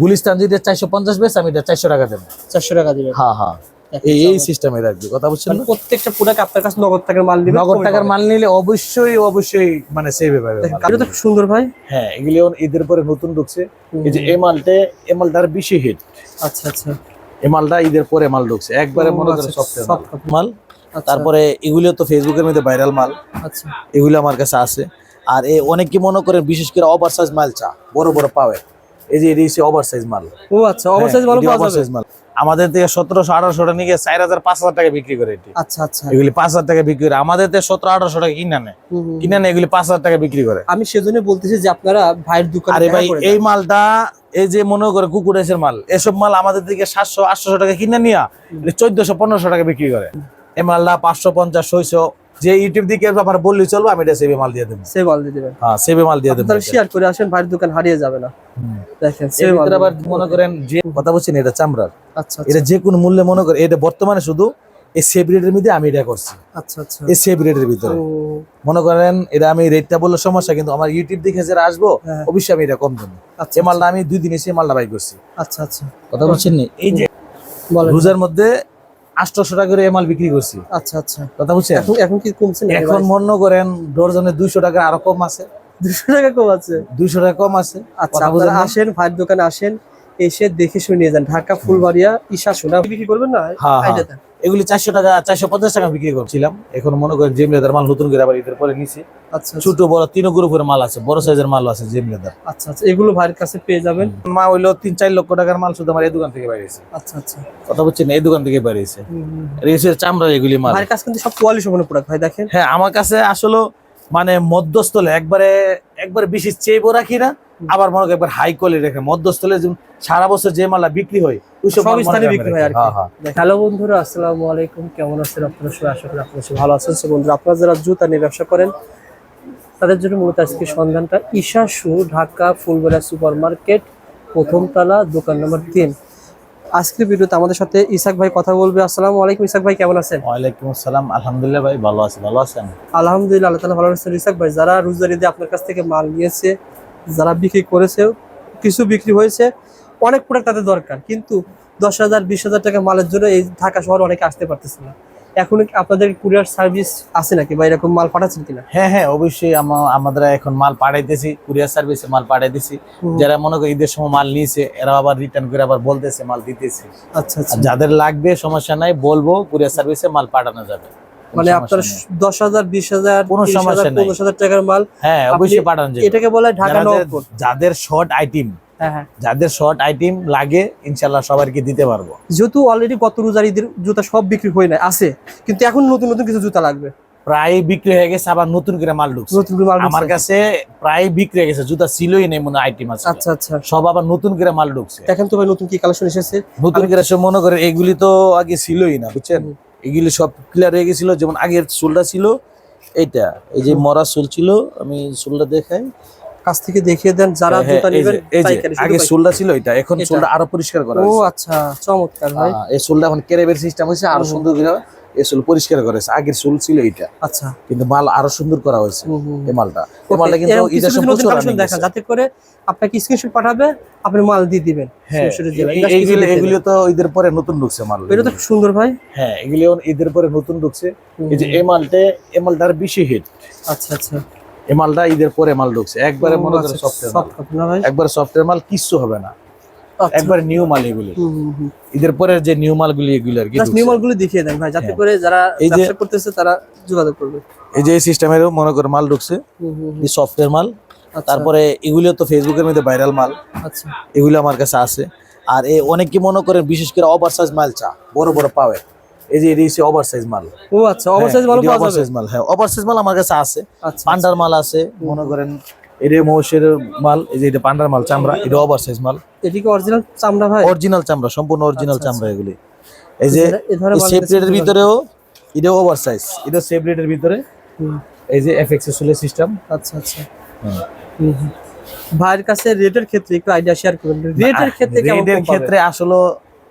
গুলিস্তান যদি চারশো পঞ্চাশ বেশ আমি এটা চারশো টাকা দেবো। চারশো টাকা দিবেন হ্যাঁ হ্যাঁ। এই এই সিস্টেমে রাখবি কথা বুঝছেন মানে প্রত্যেকটা প্রোডাক্ট আপনার কাছে নগদ টাকার মাল দিবেন নগদ টাকার মাল নিলে অবশ্যই অবশ্যই মানে সেভে মাল। কাপড়টা তো সুন্দর ভাই। হ্যাঁ এগুলি ঈদের পরে নতুন ঢুকছে। এই যে এই মালটা এই মালটার বেশি হিট আচ্ছা আচ্ছা। এই মালটা ঈদের পরে মাল ঢুকছে। একবারে মনে করে আচ্ছা, সফটের মাল। আচ্ছা, তারপরে এগুলিও তো ফেসবুকের মধ্যে ভাইরাল মাল। আচ্ছা। এগুলো আমার কাছে আছে। আর এ অনেক কি মনে করেন বিশেষ করে ওভার সাইজ মাল চা বড় বড় পাওয়ার। এই যে এটি ওভার সাইজ মাল। ও আচ্ছা পাওয়া যাবে? ওভারসাইজ মাল। আমাদের থেকে সতেরোশো আঠারোশো টাকা নিয়ে চার হাজার পাঁচ হাজার টাকা বিক্রি করে এটি। আচ্ছা আচ্ছা। এগুলি পাঁচ হাজার টাকা বিক্রি করে। আমাদের থেকে সতেরো আঠারোশো টাকা কিনে নেয়। হুম। নেয় এগুলি পাঁচ হাজার টাকা বিক্রি করে। আমি সেজন্য বলতেছি যে আপনারা ভাইয়ের দোকানে আরে ভাই এই মালটা এই যে মনে করে কুকুর কুকুরের মাল এসব মাল আমাদের দিকে সাতশো আটশো টাকা কিনে নিয়ে চোদ্দশো পনেরোশো টাকা বিক্রি করে। এই মালটা পাঁচশো পঞ্চাশ ছয়শো যে ইউটিউব দিকে আমার বললি চলবো আমি এটা সেবে মাল দিয়ে দেবো। সে মাল দিয়ে দিবেন। হ্যাঁ সেবে মাল দিয়ে দেবো। আপনারা শেয়ার করে আসেন ভাইয়ের দোকান হারিয়ে যাবে না। দেখেন সে এর মাল আবার মনে করেন যে কথা বলছেন এটা চামড়ার। আচ্ছা এটা যে কোনো মূল্যে মনে করে এটা বর্তমানে শুধু এই সেভ রেটের মধ্যে আমি এটা করছি। আচ্ছা আচ্ছা। এই সেভ রেটের ভিতরে। মনে করেন এটা আমি রেটটা বললে সমস্যা কিন্তু আমার ইউটিউব দেখে যারা আসব হ্যাঁ। অবশ্যই আমি এটা কম দেবো। আচ্ছা এই মালটা আমি দুই দিন এসে মালটা বাই করছি। আচ্ছা আচ্ছা। কথা বলছেন নি? এই যে রোজার মধ্যে আটশোশো টাকা করে এমাল মাল বিক্রি করছি। আচ্ছা আচ্ছা। কথা বুঝছেন? এখন কি কমছে এখন মনে করেন ডরজনে দুইশো টাকা আরও কম আছে। দুশো টাকা কম আছে? দুইশো টাকা কম আছে। আচ্ছা? আসেন ভাইয়ের দোকানে আসেন। এসে দেখে শুনে নিয়ে যান। ঢাকা ফুলবাড়িয়া ঈশা সোনা বিক্রি করবেন না? হ্যাঁ, হ্যাঁ। এগুলি চারশো টাকা চারশো পঞ্চাশ টাকা বিক্রি করছিলাম। এখন মনে করেন জেম লেদার মাল নতুন করে আবার ঈদের পরে নিছি। আচ্ছা আচ্ছা, ছোট বড় তিন গ্রুপের মাল আছে বড় সাইজের মাল আছে জেম লেদার আচ্ছা আচ্ছা। এগুলো ভাইয়ের কাছে পেয়ে যাবেন। মা হইল তিন চার লক্ষ টাকার মাল শুধু আমার এই দোকান থেকে বাইরেছে। আচ্ছা আচ্ছা। কথা বলছেন এই দোকান থেকে বাইরেছে। রেসের চামড়া এগুলি মাল। ভাইয়ের কাছে কিন্তু সব কোয়ালিটি সম্পন্ন প্রোডাক্ট ভাই দেখেন। হ্যাঁ আমার কাছে আসলে মানে মধ্যস্থলে একবারে একবারে বেশি চেয়েও রাখি না। আবার মনে করি একবার হাই কোয়ালিটি রেখে মধ্যস্থলে সারা বছর যে মালটা বিক্রি হয় সব স্থানে বিক্রি হয় আর কি। হ্যাঁ, হ্যাঁ। হ্যালো বন্ধুরা আসসালামু আলাইকুম। কেমন আছেন আপনারা? সবাই আশা করি আপনারা সবাই ভালো আছেন। বন্ধুরা আপনারা যারা জুতা নিয়ে ব্যবসা করেন তাদের জন্য মূলত আজকে সন্ধানটা। Isha shoe Dhaka Fulbera super market প্রথম দোকান নম্বর তিন। আজকের ভিডিওতে আমাদের সাথে ইসাক ভাই কথা বলবে। আসসালামু আলাইকুম ইসাক ভাই কেমন আছেন? ওয়ালাইকুম আসসালাম। আলহামদুলিল্লাহ ভাই ভালো আছি। ভালো আছেন? আলহামদুলিল্লাহ আল্লাহ ভালো আছেন ইসাক ভাই যারা রোজারিতে আপনার কাছ থেকে মাল নিয়েছে যারা বিক্রি করেছে কিছু বিক্রি হয়েছে অনেক প্রোডাক্ট তাদের দরকার। কিন্তু দশ হাজার বিশ হাজার টাকা মালের জন্য এই ঢাকা শহরে অনেকে আসতে পারতেছে না। এখন আপনাদের কুরিয়ার সার্ভিস আছে নাকি বা এরকম মাল পাঠাচ্ছেন কিনা? হ্যাঁ হ্যাঁ অবশ্যই আমা- আমাদের এখন মাল পাঠাইতেছি কুরিয়ার সার্ভিসে মাল পাঠাইতেছি। যারা মনে করি ঈদের সময় মাল নিয়েছে এরা আবার রিটার্ন করে আবার বলতেছে মাল দিতেছে। আচ্ছা আচ্ছা। যাদের লাগবে সমস্যা নাই বলব কুরিয়ার সার্ভিসে মাল পাঠানো যাবে। মানে আপনার দশ হাজার বিশ হাজার কোনো সমস্যা নাই। পঞ্চাশ হাজার টাকার মাল হ্যাঁ অবশ্যই পাঠানো এটাকে বলে ঢাকা যাদের শর্ট আইটেম হ্যাঁ হ্যাঁ। যাদের শর্ট আইটেম লাগে ইনশাল্লাহ সবাইকে দিতে পারব। যেহেতু অলরেডি গত রোজার ঈদের জুতা সব বিক্রি হয়ে নাই আছে। কিন্তু এখন নতুন নতুন কিছু জুতা লাগবে। প্রায় বিক্রি হয়ে গেছে আবার নতুন করে মাল ঢুকছে। আমার কাছে প্রায় বিক্রি হয়ে গেছে জুতা ছিলই নেই মনে আইটেম আছে আচ্ছা আচ্ছা। সব আবার নতুন করে মাল ঢুকছে। এখন তো ভাই নতুন কি কালেকশন এসেছে। নতুন করে মনে করে এগুলি তো আগে ছিলই না বুঝছেন। এগুলি সব ক্লিয়ার হয়ে গেছিল যেমন আগের চুলটা ছিল এটা এই যে মরা চুল ছিল আমি চুলটা দেখাই কাছ থেকে দেখিয়ে দেন যারা হ্যাঁ, জুতা নেবেন আগে। চুলটা ছিল এটা এখন। চুলটা আরও পরিষ্কার করা ও আচ্ছা চমৎকার ভাই এই চুলটা এখন কেরেবের সিস্টেম হয়েছে আরও। সুন্দর করে চুল পরিষ্কার করেছে আগের চুল ছিল এইটা। আচ্ছা। কিন্তু মাল আরও সুন্দর করা হয়েছে। এই মালটা। এই মালটা কিন্তু ঈদের সময় প্রচুর running যাতে করে আপনাকে স্ক্রিনশট পাঠাবে আপনি মাল দিয়ে দিবেন। হ্যাঁ এইগুলো এগুলো তো ঈদের পরে নতুন ঢুকছে মাল। এটা তো সুন্দর ভাই। হ্যাঁ এগুলি ঈদের পরে নতুন ঢুকছে। এই যে এই মালটা এই মালটার বেশি হিট আচ্ছা আচ্ছা। এই মালটা ঈদের পরে মাল ঢুকছে। একবারে মনে করে আচ্ছা, না ভাই। একবারে সফটের মাল কিচ্ছু হবে না। একবারে নিউ মাল এগুলি। ঈদের পরে যে নিউ মালগুলি এগুলি আর কি। নিউ মালগুলো দেখিয়ে দেন ভাই যাতে হ্যাঁ। করে যারা এই যে- ব্যবসা করতেছে তারা যোগাযোগ করবে। এই যে এই সিস্টেমেরও মনে করে মাল ঢুকছে। এই সফটের মাল। আচ্ছা, তারপরে এগুলিও তো ফেসবুকের মধ্যে ভাইরাল মাল। আচ্ছা। এগুলো আমার কাছে আছে। আর এই অনেক কি মনে করেন বিশেষ করে ওভার সাইজ মাল চা বড় বড় পাওয়ার। এই যে এটি ওভার সাইজ মাল। ও আচ্ছা অবশ্যই ভালো পাওয়া যাবে। ওভার মাল হ্যাঁ ওভার সাইজ মাল আমার কাছে আছে। আচ্ছা পান্ডার মাল আছে মনে করেন এটা মৌসের মাল এই যে এটা পান্ডার মাল চামড়া এটা ওভার সাইজ মাল। এটি কি অরিজিনাল চামড়া ভাই? অরিজিনাল চামড়া সম্পূর্ণ অরিজিনাল আচ্ছা, চামড়া এগুলি। এই যে সেফ রেটের ভিতরেও এটা ওভার সাইজ এটা সেফ রেটের ভিতরে। এই যে এফএক্স এর সিস্টেম আচ্ছা আচ্ছা। ভাইয়ের কাছে রেটের ক্ষেত্রে একটু আইডিয়া শেয়ার করবেন। রেটের ক্ষেত্রে রেটের ক্ষেত্রে আসলে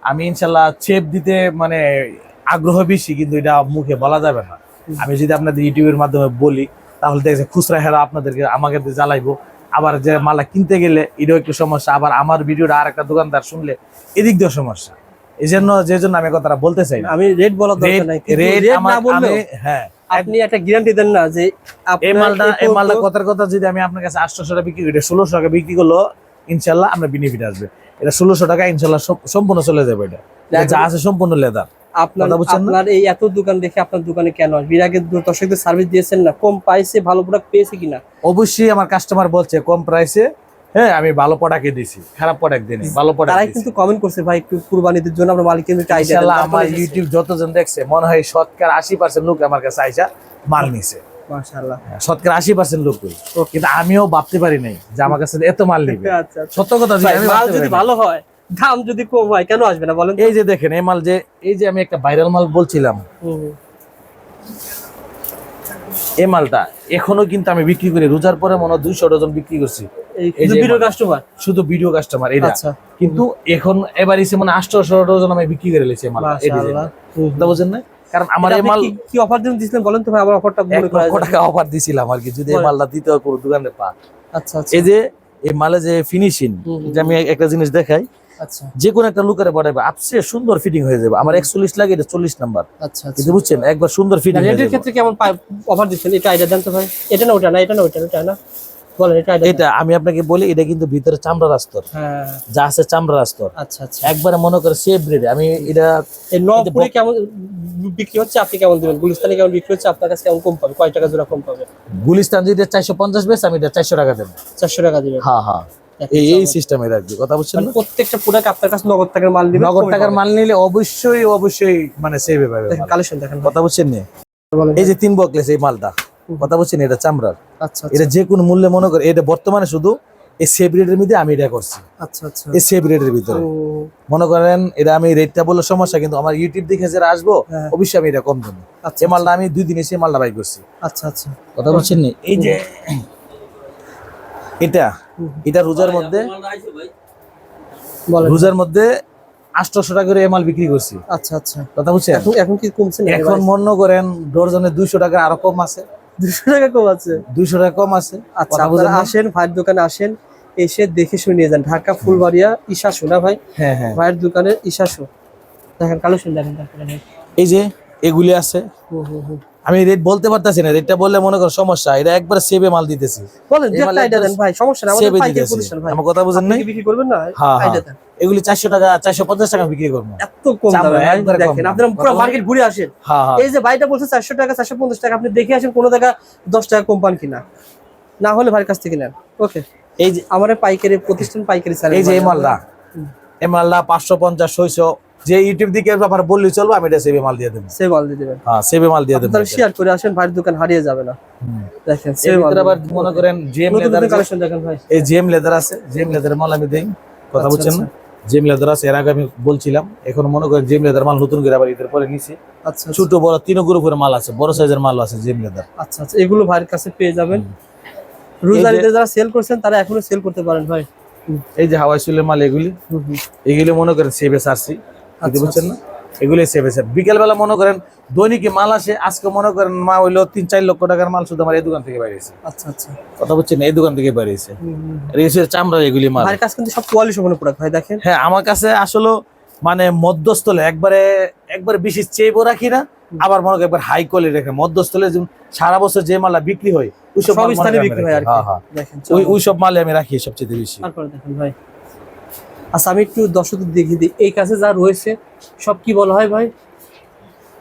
আমি ইনশাল্লাহ চেপ দিতে মানে আগ্রহ বেশি কিন্তু এটা মুখে বলা যাবে না। আমি যদি আপনাদের ইউটিউবের মাধ্যমে বলি তাহলে দেখছে খুচরা হেরা আপনাদেরকে আমাকে জ্বালাইবো। আবার যে মালা কিনতে গেলে এটাও একটু সমস্যা। আবার আমার ভিডিওটা আর একটা দোকানদার শুনলে এদিক দিয়ে সমস্যা। এই জন্য যে জন্য আমি কথাটা বলতে চাই আমি রেট বলার দরকার নাই রেট না বললেও হ্যাঁ। আপনি একটা গ্যারান্টি দেন না যে এই মালটা এই এই মালটা কথার কথা যদি আমি আপনার কাছে আটশোশো টাকা বিক্রি করি ষোলোশো টাকা বিক্রি করল ইনশাল্লাহ আপনার বেনিফিট আসবে। এটা ষোলোশো টাকা ইনশাল্লাহ সম্পূর্ণ চলে যাবে এটা। যা আছে সম্পূর্ণ লেদার আপনার এই এত দোকান দেখে আপনার দোকানে কেন আসবে? এর আগে দর্শকদের সার্ভিস দিয়েছেন না। কম পাইছে ভালো প্রোডাক্ট পেয়েছে কিনা? অবশ্যই আমার কাস্টমার বলছে কম প্রাইসে হ্যাঁ আমি ভালো প্রোডাক্টে দিছি। খারাপ প্রোডাক্ট দিই ভালো তারাই প্রোডাক্ট কিন্তু কমেন্ট করছে ভাই একটু কুরবানিদের জন্য আমরা মালিকের একটা আইডিয়া ইনশাল্লাহ আমার ইউটিউব যতজন দেখছে মনে হয় শতকরা আশি পার্সেন্ট লোক আমার কাছে আইসা মাল নিছে। মাশাআল্লাহ। হ্যাঁ, শতকরা আশি পার্সেন্ট লোক কিন্তু আমিও ভাবতে পারি নাই যে আমার কাছে এত মাল নিবে। আচ্ছা আচ্ছা। সত্য কথা মাল যদি ভালো হয় দাম যদি কম হয় কেন আসবে না বলেন এই যে দেখেন এই মাল যে এই যে আমি একটা ভাইরাল মাল বলছিলাম। এই মালটা এখনও কিন্তু আমি বিক্রি করি। রোজার পরে মনে হয় দুইশো ডজন বিক্রি করছি। ভিডিও কাস্টমার শুধু ভিডিও কাস্টমার এটা আচ্ছা। কিন্তু এখন এবার এসে মানে ডজন আমি বিক্রি করে লেছি মাল। না কারণ আমার এই মাল কি- অফার দিন দিছিলেন বলেন তো ভাই আমার অফারটা এক লক্ষ টাকা অফার দিছিলাম আর কি। যদি এই মালটা দিতে পুরো দোকানে পা। আচ্ছা আচ্ছা। এই যে এই মালে যে ফিনিশিং। যে আমি একটা জিনিস দেখাই যে কোনো একটা লুকারে বাড়াবে আপসে সুন্দর ফিটিং হয়ে যাবে। আমার একচল্লিশ লাগে এটা চল্লিশ নাম্বার। আচ্ছা আচ্ছা। কিন্তু বুঝছেন একবার সুন্দর ফিটিং রেটের ক্ষেত্রে কেমন অফার দিচ্ছেন? এটা আইডিয়া দেন তো ভাই। এটা না ওটা না এটা না ওটা ওটা না। এটা আমি আপনাকে বলি এটা কিন্তু ভিতরে চামড়ার আস্তর। হ্যাঁ। যা আছে চামড়ার আস্তর। আচ্ছা আচ্ছা। একবারে মনে করে সেফ ব্রেড আমি এটা এই কেমন বিক্রি হচ্ছে? আপনি কেমন দিবেন? গুলিস্তানে কেমন বিক্রি হচ্ছে? আপনার কাছে কেমন কম পাবে? কয় টাকা জোড়া কম পাবে? গুলিস্তান যদি চারশো পঞ্চাশ বেশ আমি এটা চারশো টাকা দেবো। চারশো টাকা দিবেন। হ্যাঁ হ্যাঁ। এই এই সিস্টেমে রাখবি কথা বুঝছেন মানে প্রত্যেকটা প্রোডাক্ট আপনার কাছে নগদ টাকার মাল দিবেন নগদ টাকার মাল নিলে অবশ্যই অবশ্যই মানে সেভে পাবে দেখেন কালেকশন দেখেন। কথা বুঝছেন নি? এই যে তিন বকলেস এই মালটা কথা বুঝছেন এটা চামড়ার। আচ্ছা এটা যে কোনো মূল্যে মনে করে এটা বর্তমানে শুধু এই সেভ রেটের মধ্যে আমি এটা করছি। আচ্ছা আচ্ছা। এই সেভ রেটের ভিতরে। মনে করেন এটা আমি রেটটা বললে সমস্যা কিন্তু আমার ইউটিউব দেখে যারা আসব হ্যাঁ। অবশ্যই আমি এটা কম দেবো। আচ্ছা এই মালটা আমি দুই দিন এসে মালটা বাই করছি। আচ্ছা আচ্ছা। কথা বলছেন নি? এই যে এটা? এটা রোজার মধ্যে? রোজার মধ্যে আটশোশো টাকা করে এই মাল বিক্রি করছি। আচ্ছা আচ্ছা। কথা বুঝছেন? এখন কি কমছে এখন মনে করেন ডরজনে দুইশো টাকা আরও কম আছে। দুশো টাকা কম আছে? দুইশো টাকা কম আছে। আচ্ছা আপনারা আসেন ভাইয়ের দোকানে আসেন এসে দেখে শুনে নিয়ে যান। ঢাকা ফুলবাড়িয়া ঈশা সোনা ভাই? হ্যাঁ হ্যাঁ। ভাইয়ের দোকানে শো দেখেন কালেকশন দেখেন। এই যে এগুলি আছে। হুম, হুম, হুম। আমি রেট বলতে পারতেছি না রেটটা বললে মনে কর সমস্যা এটা একবার সেভে মাল দিতেছি। বলেন দেন ভাই সমস্যা না আমাদের পাইকারি দিতেছি। ভাই। আমার কথা বুঝেন কি বিক্রি করবেন না? হ্যাঁ হ্যাঁ। দেন। এগুলি চারশো টাকা চারশো পঞ্চাশ টাকা বিক্রি করব। এত কম দামে ভাই, দেখেন আপনারা পুরো মার্কেট ঘুরে আসেন। হ্যাঁ এই যে ভাইটা বলছে চারশো টাকা চারশো পঞ্চাশ টাকা আপনি দেখে আসেন কোনো টাকা দশ টাকা কম পান কিনা। না হলে ভাইয়ের কাছ থেকে নেন। ওকে এই যে আমার পাইকারি প্রতিষ্ঠান পাইকারি স্যার এই যে এই মালটা এই মালটা পাঁচশো পঞ্চাশ ছয়শো যে ইউটিউব দিকে ব্যাপার বললি চলবো আমি এটা সেভে মাল দিয়ে দেবো। সে মাল দিয়ে দেবেন। হ্যাঁ সেভে মাল দিয়ে দেবো। আপনারা শেয়ার করে আসেন ভাইয়ের দোকান হারিয়ে যাবে না। দেখেন এর মাল আবার মনে করেন জেম লেদার কালেকশন দেখেন ভাই। এই জেম লেদার আছে জেম লেদার মাল আমি দেই। কথা আচ্ছা, বলছেন না? জেম লেদার আছে এর আগে আমি বলছিলাম। এখন মনে করেন জেম লেদার মাল নতুন করে আবার ঈদের পরে নিছি। আচ্ছা আচ্ছা, ছোট বড় তিন গ্রুপের মাল আছে বড় সাইজের মাল আছে জেম লেদার আচ্ছা আচ্ছা এগুলো ভাইয়ের কাছে পেয়ে যাবেন। রোজারিতে যারা সেল করছেন তারা এখনও সেল করতে পারেন ভাই। এই যে হাওয়াই সুলের মাল এগুলি। এগুলি মনে করেন সেভে সারছি। বুঝতে আচ্ছা, পারছেন না? এগুলি সেভে সার বিকেল বেলা মনে করেন দৈনিকে মাল আসে? আজকে মনে করেন মা হইল তিন চার লক্ষ টাকার মাল শুধু আমার এই দোকান থেকে বাইরেছে। আচ্ছা আচ্ছা। কথা বলছেন এই দোকান থেকে বাইরেছে। রেসের চামড়া এগুলি মাল। ভাইয়ের কাছে কিন্তু সব কোয়ালিটি সম্পন্ন প্রোডাক্ট ভাই দেখেন। হ্যাঁ আমার কাছে আসলে মানে মধ্যস্থলে একবারে একবারে বেশি চেপও রাখি না আবার মনে করি একবার হাই কোয়ালিটি রাখি মধ্যস্থলে সারা বছর যে মালটা বিক্রি হয় ওইসব সব মাল বিক্রি হয় আর রাখি। কি। হ্যাঁ, হ্যাঁ। ওই ওই সব মালে আমি রাখি সবচেয়ে বেশি। তারপরে দেখেন ভাই। আচ্ছা আমি একটু দর্শকদের দেখিয়ে দিই। এই কাছে যা রয়েছে সব কি বলা হয় ভাই?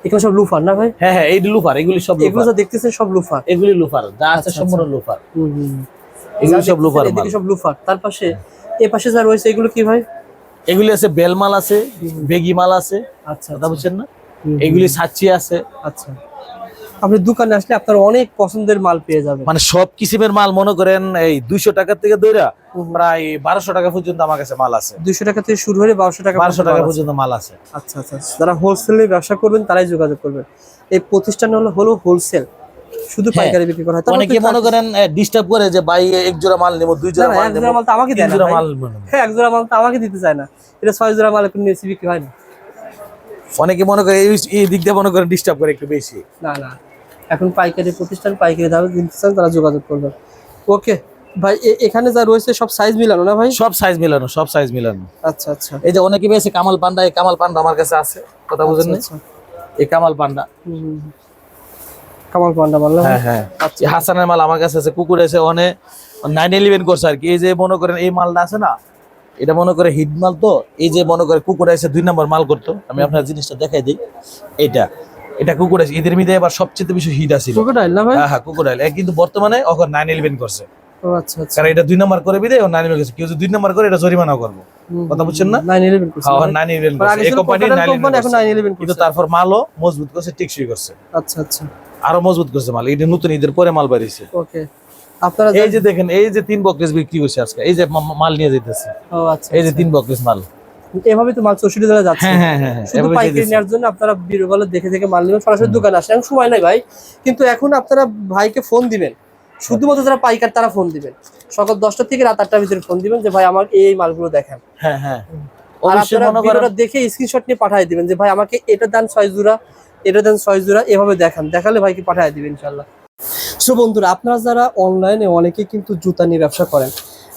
এখানে সব লুফার না ভাই? হ্যাঁ হ্যাঁ এই লুফার এগুলি সব এগুলো যা দেখতেছেন সব লুফার। এগুলি লুফার যা আছে আচ্ছা, সম্পূর্ণ লুফার। হুম, হুম। এগুলো সব লুফার এদিকে সব লুফার। তার পাশে এ পাশে যা রয়েছে এগুলো কি ভাই? এগুলি আছে বেল মাল আছে বেগি মাল আছে আচ্ছা কথা বলছেন না? এগুলি সাচ্চি আছে। আচ্ছা। আপনি দোকানে আসলে আপনার অনেক পছন্দের মাল পেয়ে যাবেন। মানে সব কিসিমের মাল মনে করেন এই দুইশো টাকা থেকে দইরা হুম। প্রায় বারোশো টাকা পর্যন্ত আমার কাছে মাল আছে। দুইশো টাকা থেকে শুরু হলে বারোশো টাকা বারোশো টাকা পর্যন্ত মাল আছে। আচ্ছা আচ্ছা যারা হোলসেলে ব্যবসা করবেন তারাই যোগাযোগ করবেন। এই প্রতিষ্ঠান হলো হলো হোলসেল শুধু হ্যাঁ। পাইকারি বিক্রি করা হয়। অনেকে মনে করেন ডিস্টার্ব করে যে ভাই এক জোড়া মাল নেব দুই জোড়া মাল এক জোড়া মাল তো আমাকে তিন দেয় না জোড়া মাল হ্যাঁ এক জোড়া মাল তো আমাকে দিতে চায় না। এটা ছয় জোড়া মাল নিয়েছি বিক্রি হয় না। অনেকে মনে করে এই- দিক দিয়ে মনে করেন ডিস্টার্ব করে একটু বেশি। না না। এখন পাইকারি প্রতিষ্ঠান পাইকারি দামে কিনতে চান তারা যোগাযোগ করবেন ওকে ভাই এখানে যা রয়েছে সব সাইজ মিলানো না ভাই? সব সাইজ মিলানো সব সাইজ মিলানো। আচ্ছা আচ্ছা। এই যে অনেকে পেয়েছে কামাল পান্ডা এই কামাল পান্ডা আমার কাছে আছে কথা বুঝেন না আচ্ছা, এই কামাল পান্ডা। কামাল পান্ডা মানলাম হ্যাঁ হ্যাঁ। আচ্ছা। হাসানের মাল আমার কাছে আছে কুকুর এসে অনেক নাইন ইলেভেন করছে আর কি। এই যে মনে করেন এই মালটা আছে না এটা মনে করে হিট মাল তো এই যে মনে করে কুকুর এসে দুই নম্বর মাল করতো। আমি আপনার জিনিসটা দেখাই দিই। এটা এটা কুকুর এসে এদের মধ্যে এবার সবচেয়ে বেশি হিট ভাই? হ্যাঁ হ্যাঁ কুকুর এ কিন্তু বর্তমানে ওখানে নাইন ইলেভেন করছে। আচ্ছা আচ্ছা। কারণ এটা দুই নম্বর করে বিদে ও নাইন ইলেভেন করছে। কেউ যদি দুই নম্বর করে এটা জরিমানা করব। কথা বুঝছেন না? নাইন ইলেভেন করছে হ্যাঁ। নাইন ইলেভেন মানে এই কোম্পানি নাইন company, এখন নাইন ইলেভেন কিন্তু তারপর মালও মজবুত করছে টিকসই করছে। আচ্ছা আচ্ছা। আরও মজবুত করছে মাল। এটা নতুন ঈদের পরে মাল ওকে আপনারা এই যে দেখেন এই যে তিন বক্রেস বিক্রি করছে আজকে এই যে মাল নিয়ে যেতেছে ও আচ্ছা এই যে তিন বক্রেস মাল। এভাবে তো মাল চৌষট্টি জেলা যাচ্ছে। হ্যাঁ হ্যাঁ হ্যাঁ শুধু পাইকারি নেওয়ার জন্য আপনারা বিরবলে দেখে দেখে মাল নেবেন সরাসরি দোকানে আসেন সময় নাই ভাই। কিন্তু এখন আপনারা ভাইকে ফোন দিবেন। শুধুমাত্র যারা পাইকার তারা ফোন দিবেন। সকাল দশটা থেকে রাত আটটার ভিতরে ফোন দিবেন যে ভাই আমার এই মালগুলো দেখেন। হ্যাঁ হ্যাঁ। আর আপনারা দেখে স্ক্রিনশট নিয়ে পাঠিয়ে দিবেন যে ভাই আমাকে এটা দেন ছয় জোড়া এটা দেন ছয় জোড়া এভাবে দেখান। দেখালে ভাইকে পাঠিয়ে দিবেন ইনশাল্লাহ সো বন্ধুরা আপনারা যারা অনলাইনে অনেকে কিন্তু জুতা নিয়ে ব্যবসা করেন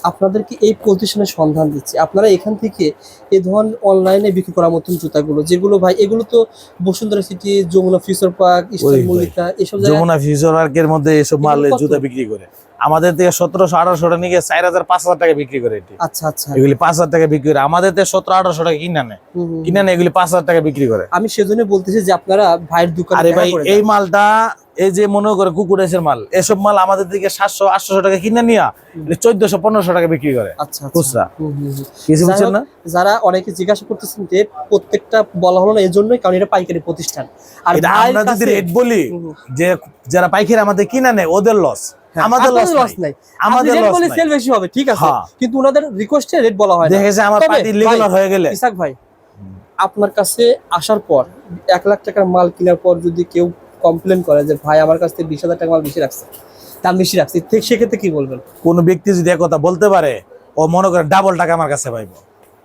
আপনাদেরকে এই প্রতিষ্ঠানের সন্ধান দিচ্ছি। আপনারা এখান থেকে এ ধরনের অনলাইনে বিক্রি করার মতন জুতাগুলো যেগুলো ভাই এগুলো তো Bashundhara city Jamuna future park eastern Mallika এসব জায়গায় যমুনা ফিউচার পার্কের মধ্যে এসব মাল এগুলো জুতা বিক্রি করে। আমাদের থেকে সতেরোশো আঠারোশো টাকা নিয়ে চার হাজার পাঁচ হাজার টাকা বিক্রি করে এটি। আচ্ছা আচ্ছা। এগুলি পাঁচ হাজার টাকা বিক্রি করে। আমাদের থেকে সতেরো আঠারোশো টাকা কিনে নেয়। হুম। নেয় এগুলি পাঁচ হাজার টাকা বিক্রি করে। আমি সেজন্য বলতেছি যে আপনারা ভাইয়ের দোকানে আরে ভাই এই মালটা এই যে মনে করে কুকুর এসের মাল এসব মাল আমাদের দিকে সাতশো আটশো টাকা কিনে নিয়া চোদ্দশো পনেরোশো টাকা বিক্রি করে। আচ্ছা আচ্ছা। খুচরা। কিছু বুঝছেন না? যারা অনেকে জিজ্ঞাসা করতেছেন যে প্রত্যেকটা বলা হলো না এই জন্যই কারণ এটা পাইকারি প্রতিষ্ঠান। আর আমরা যদি রেট বলি। যে যারা পাইকারি আমাদের কিনা নেয় ওদের লস আমাদের আপনাদের লস নাই। আমাদের loss বলে সেল বেশি হবে ঠিক আছে? হ্যাঁ। কিন্তু ওনাদের রিকোয়েস্টে রেট বলা হয় দেখেছে আমার পার্টি রেগুলার হয়ে গেলে। ইসাক ভাই আপনার কাছে আসার পর এক লাখ টাকার মাল কেনার পর যদি কেউ কমপ্লেন করে যে ভাই আমার কাছ থেকে বিশ হাজার টাকা মাল বেশি রাখছে দাম বেশি রাখছে ঠিক সেক্ষেত্রে কি বলবেন? কোন ব্যক্তি যদি কথা বলতে পারে ও মনে করে ডাবল টাকা আমার কাছে পাইবো।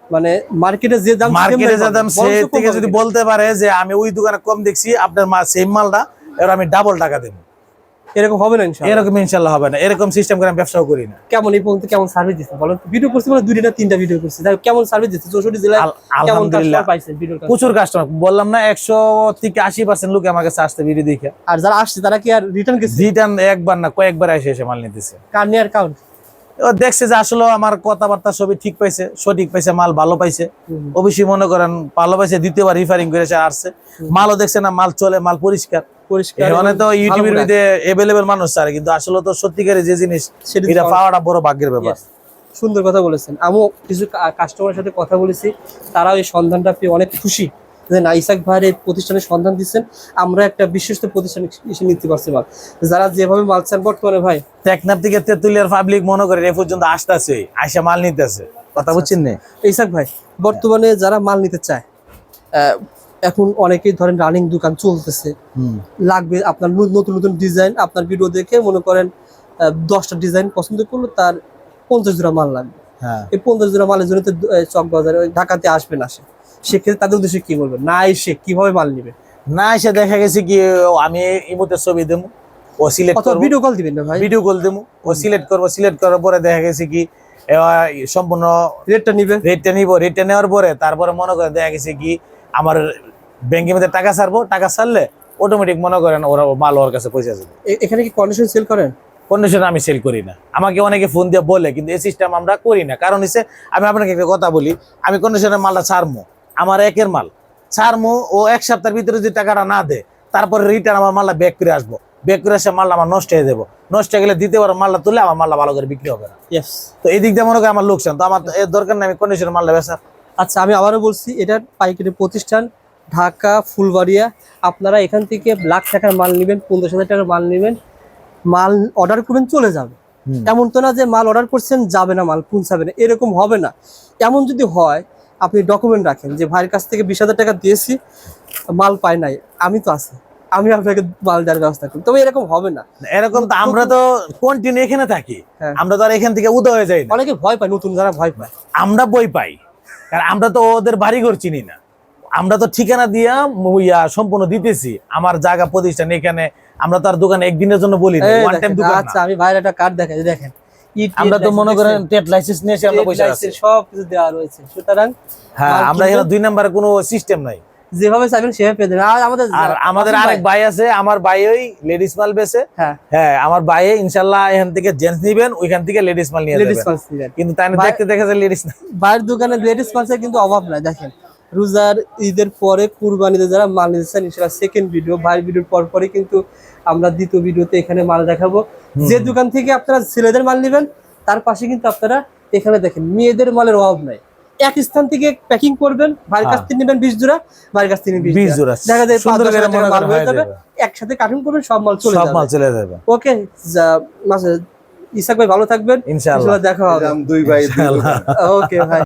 মানে মার্কেটে যে দাম মার্কেটে যে দাম সে থেকে যদি বলতে পারে যে আমি ওই দোকানে কম দেখছি আপনার মা সেম মালটা এবার আমি ডাবল টাকা দেবো। এরকম হবে না ইনশাআল্লাহ? এরকম হবে না। এরকম সিস্টেম করে আমি ব্যবসাও করি না। কেমন এই পর্যন্ত কেমন সার্ভিস বলেন ভিডিও করছি মানে দুইটা না তিনটা ভিডিও করছি। তাই কেমন সার্ভিস দিচ্ছে? চৌষট্টি জেলায় কেমন কাস্টমার পাইছেন ভিডিও প্রচুর কাস্টমার বললাম না একশো থেকে আশি পার্সেন্ট লোক আমার কাছে আসতে ভিডিও দেখে। আর যারা আসছে তারা কি আর রিটার্ন গেছে? রিটার্ন একবার না কয়েকবার এসে এসে মাল নিতেছে। কার নেয়ার কাউন্ট দেখছে যে আসলে আমার কথাবার্তা সবই ঠিক পাইছে সঠিক পাইছে মাল ভালো পাইছে। অবশ্যই মনে করেন ভালো পাইছে দ্বিতীয়বার রিফারিং করেছে আসছে। মালও দেখছে না মাল চলে মাল পরিষ্কার। তো ইউটিউবের মধ্যে এভেলেবেল মানুষ স্যার কিন্তু আসলে তো যে জিনিস এটা পাওয়াটা বড় ভাগ্যের ব্যাপার। সুন্দর কথা বলেছেন। আমিও কিছু কাস্টমারের সাথে কথা বলেছি তারাও এই সন্ধানটা পেয়ে অনেক খুশি। না ভাইয়ের এই প্রতিষ্ঠানের সন্ধান দিচ্ছেন। আমরা একটা বিশ্বস্ত প্রতিষ্ঠান এসে নিতে পারছি মাল। যারা যেভাবে মাল চান বর্তমানে ভাই। টেকনাফ থেকে তেতুলিয়ার পাবলিক মনে করে এ পর্যন্ত আসতেছে আইসা মাল নিতেছে। কথা বুঝছেন না? ইসাক ভাই বর্তমানে যারা মাল নিতে চায় এখন অনেকেই ধরেন রানিং দোকান চলতেছে। লাগবে আপনার নতুন নতুন ডিজাইন আপনার ভিডিও দেখে মনে করেন দশটা ডিজাইন পছন্দ করল তার পঞ্চাশ জোড়া মাল লাগবে। হ্যাঁ। এই পঞ্চাশ জোড়া মালের জন্য তো চক বাজারে ঢাকাতে আসবেন আসে সেক্ষেত্রে তাদের উদ্দেশ্যে কি বলবেন? না এসে কীভাবে মাল নিবে? না এসে দেখা গেছে কি আমি ইমুতে ছবি দেবো ও সিলেক্ট অথবা ভিডিও কল দিবেন না ভাই? ভিডিও কল দেবো ও সিলেক্ট করব সিলেক্ট করার পরে দেখা গেছে কি সম্পূর্ণ রেটটা নিবে? রেটটা নিব রেটটা নেওয়ার পরে তারপরে মনে করেন দেখা গেছে কি আমার ব্যাংকের মধ্যে টাকা ছাড়বো টাকা ছাড়লে অটোমেটিক মনে করেন ওরা মাল ওর কাছে পৌঁছে যাবে। এখানে কি কন্ডিশন সেল করেন? কন্ডিশন আমি সেল করি না। আমাকে অনেকে ফোন দিয়ে বলে কিন্তু এই সিস্টেম আমরা করি না। কারণ হচ্ছে আমি আপনাকে একটা কথা বলি আমি কন্ডিশনের মালটা ছাড়মো। আমার একের মাল। ছাড়মো ও এক সপ্তাহের ভিতরে যদি টাকাটা না দেয় তারপরে রিটার্ন আমার মালটা ব্যাক করে আসব। ব্যাক করে এসে মালটা আমার নষ্ট হয়ে যাব। নষ্ট হয়ে গেলে পারো মালটা তুলে আমার মালটা ভালো করে বিক্রি হবে না। তো এই দিক দিয়ে মনে করি আমার লোকসান। তো আমার এর দরকার নেই আমি কন্ডিশনের মালটা বেচার আচ্ছা আমি আবারও বলছি এটা পাইকারি প্রতিষ্ঠান ঢাকা ফুলবাড়িয়া। আপনারা এখান থেকে লাখ টাকার মাল নেবেন পঞ্চাশ হাজার টাকার মাল নেবেন। মাল অর্ডার করবেন চলে যাবে। এমন তো না যে মাল অর্ডার করছেন যাবে না মাল পৌঁছাবে না। এরকম হবে না। এমন যদি হয় আপনি ডকুমেন্ট রাখেন যে ভাইয়ের কাছ থেকে বিশ হাজার টাকা দিয়েছি মাল পাই নাই আমি তো আছি। আমি আপনাকে মাল দেওয়ার ব্যবস্থা করি তবে এরকম হবে না। এরকম তো আমরা তো কন্টিনিউ এখানে থাকি। হ্যাঁ। আমরা তো আর এখান থেকে উদয় হয়ে যাই অনেকে ভয় পায় নতুন যারা ভয় পায়। আমরা বই পাই। কারণ আমরা তো ওদের বাড়ি ঘর চিনি না। আমরা তো ঠিকানা দিয়া ইয়া সম্পূর্ণ দিতেছি। আমার জায়গা প্রতিষ্ঠান এখানে। আমরা তো আর দোকানে একদিনের জন্য বলি না এই ওয়ান টাইম দোকান আচ্ছা আমি ভাইয়ের একটা কার্ড দেখাই দেখেন। আমরা তো মনে করেন টেট লাইসেন্স নিয়ে এসে আমরা পয়সা আছি সব কিছু দেওয়া রয়েছে। সুতরাং হ্যাঁ আমরা এখানে দুই নাম্বারে কোনো সিস্টেম নাই। যেভাবে চাইবেন সেভাবে পেয়ে দেবেন আর আমাদের আর আমাদের আরেক ভাই। আছে আমার ভাই ওই লেডিস মাল বেছে হ্যাঁ। হ্যাঁ আমার ভাই ইনশাল্লাহ এখান থেকে জেন্টস নিবেন ওইখান থেকে লেডিস মাল নিয়ে লেডিস যাবেন। কিন্তু তাই দেখতে দেখা যায় লেডিস না। বাইরের দোকানে লেডিস পালসের কিন্তু অভাব নাই দেখেন। রোজার ঈদের পরে কুরবানিতে যারা মাল নিতেছেন ইনশাল্লাহ সেকেন্ড ভিডিও ভাইয়ের ভিডিওর পর পরে কিন্তু আমরা দ্বিতীয় ভিডিওতে এখানে মাল দেখাবো। যে দোকান থেকে আপনারা ছেলেদের মাল নেবেন তার পাশে কিন্তু আপনারা এখানে দেখেন মেয়েদের মালের অভাব নাই। এক স্থান থেকে প্যাকিং করবেন ভাইয়ের কাছ হ্যাঁ। থেকে নেবেন বিশ জোড়া ভাইয়ের কাছ থেকে বিশ জোড়া। দেখা যায় পাঁচ সুন্দর দশ করে হাজার মনে মাল হয়ে যাবে যাবে। একসাথে কার্টুন করবেন সব মাল চলে সব মাল যাবে চলে যাবে। ওকে ইসাক ভাই ভালো থাকবেন। ইনশাল্লাহ দেখা হবে। দুই ভাই। ওকে ভাই।